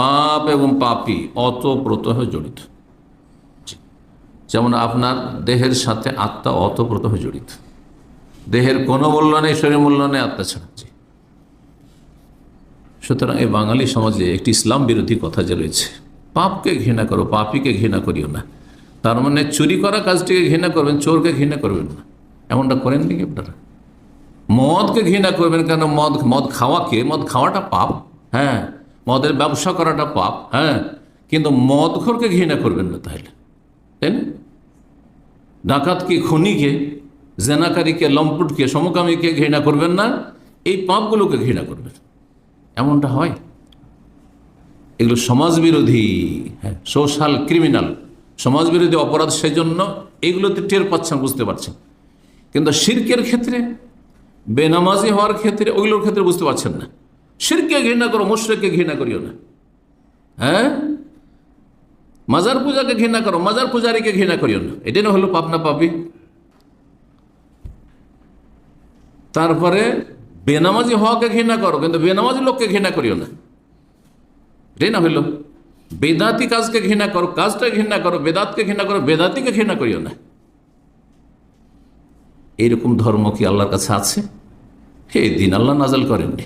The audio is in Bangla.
পাপ এবং পাপি অতপ্রত হয়ে জড়িত যেমন আপনার দেহের সাথে আত্মা অতপ্রত হয়ে জড়িত দেহের কোনো মূল্য নেই শরীর মূল্য নেই, আত্মা ছাড়া। সুতরাং এই বাঙালি সমাজে একটি ইসলাম বিরোধী কথা যে রয়েছে, পাপকে ঘৃণা করো, পাপিকে ঘৃণা করিও না। তার মানে চুরি করা কাজটিকে ঘৃণা করবেন, চোরকে ঘৃণা করবেন না। এমনটা করেন নাকি আপনারা? মদকে ঘৃণা করবেন কেন? মদ মদ খাওয়াকে, মদ খাওয়াটা পাপ। হ্যাঁ। মদের ব্যবসা করাটা পাপ হ্যাঁ? কিন্তু মদখোরকে ঘৃণা করবেন না তাহলে, তাই না? ডাকাতকে, খনিকে, জেনাকারীকে, লম্পুটকে, সমকামীকে ঘৃণা করবেন না, এই পাপগুলোকে ঘৃণা করবেন। এমনটা হয়? এগুলো সমাজ বিরোধী হ্যাঁ সোশ্যাল ক্রিমিনাল। সমাজ বিরোধী অপরাধ সেজন্য এগুলোতে টের পাচ্ছেন বুঝতে পারছেন? কিন্তু শির্কের ক্ষেত্রে, বেনামাজি হওয়ার ক্ষেত্রে, ওইগুলোর ক্ষেত্রে বুঝতে পারছেন না। শিরকে ঘৃণা করো মুশ্রেককে ঘৃণা করিও না হ্যাঁ মাজার পূজাকে ঘৃণা করো মাজার পূজারীকে ঘৃণা করিও না এটাই না হলো পাপ না পাপি তারপরে বেনামাজি হওয়াকে ঘৃণা করো কিন্তু বেনামাজি লোককে ঘৃণা করিও না এটাই না হইল বেদাতি কাজকে ঘৃণা করো কাজটা ঘৃণা করো বেদাতকে ঘৃণা করো বেদাতিকে ঘৃণা করিও না এইরকম ধর্ম কি আল্লাহর কাছে আছে। হে দিন, আল্লাহ নাজাল করেননি।